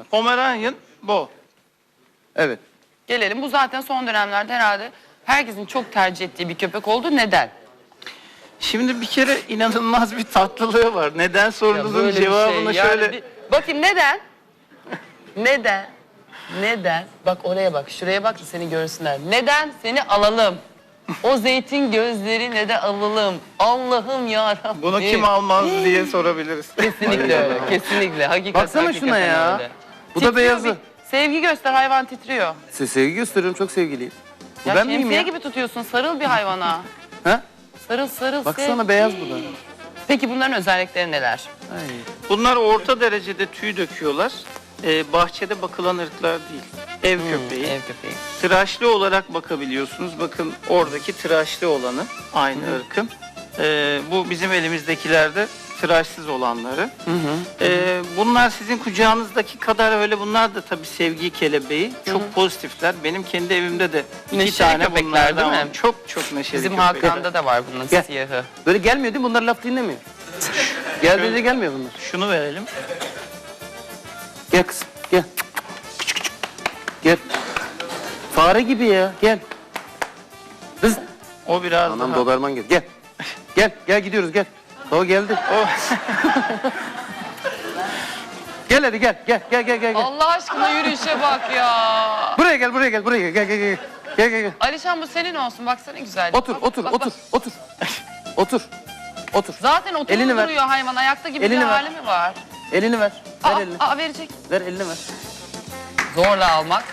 bunlar. Pomeranian bu. Evet. Gelelim bu zaten son dönemlerde herhalde herkesin çok tercih ettiği bir köpek oldu. Neden? Şimdi bir kere inanılmaz bir tatlılığı var. Neden sorunuzun böyle bir cevabını şey, yani şöyle... bir- bakayım neden? neden? Neden? Bak oraya bak, şuraya bak da seni görsünler. Neden seni alalım? O zeytin gözleri ne de alalım. Allah'ım ya Bunu kim almaz diye sorabiliriz. Kesinlikle öyle, kesinlikle. Hakikaten, Baksana şuna hakikaten ya. öyle. Bu da beyazı. bir- Sevgi göster, hayvan titriyor. Size sevgi gösteriyorum çok sevgiliyim. Bu Ya ben miyim şemsiye ya? gibi tutuyorsun, sarıl bir hayvana. Ha? Sarıl sarıl Baksana sevgi. beyaz bu da. Peki bunların özellikleri neler? Ay. Bunlar orta derecede tüy döküyorlar. Ee, bahçede bakılan ırklar değil. Ev köpeği. Ev köpeği. Tıraşlı olarak bakabiliyorsunuz. Bakın oradaki tıraşlı olanı aynı ırkın. Ee, bu bizim elimizdekilerde tıraşsız olanları. Ee, bunlar sizin kucağınızdaki kadar öyle bunlar da tabii sevgi kelebeği. Çok pozitifler. Benim kendi evimde de iki Neşeli tane köpekler bunlardan değil mi? Çok çok neşeli Bizim köpekler. Hakan'da da var bunun Gel. siyahı. Böyle gelmiyor değil mi? Bunlar laf dinlemiyor. Geldiğinde gelmiyor bunlar. Şunu verelim. Gel kızım gel. Gel. Fare gibi ya gel. Kız. O biraz Anam daha... doberman gel. Gel. Gel gel gidiyoruz gel. O geldi. O... Gel hadi gel gel gel gel gel. Allah aşkına yürüyüşe bak ya. Buraya gel buraya gel buraya gel gel gel gel. Gel gel. Alişan bu senin olsun baksana güzel. Otur Bak, otur bak, otur bak. otur. Otur. Otur. Zaten oturup Elini ver. duruyor hayvan ayakta gibi Elini bir ver. hali mi var? Elini ver. Ver Aa, elini. aa verecek. Ver elini ver. Zorla almak.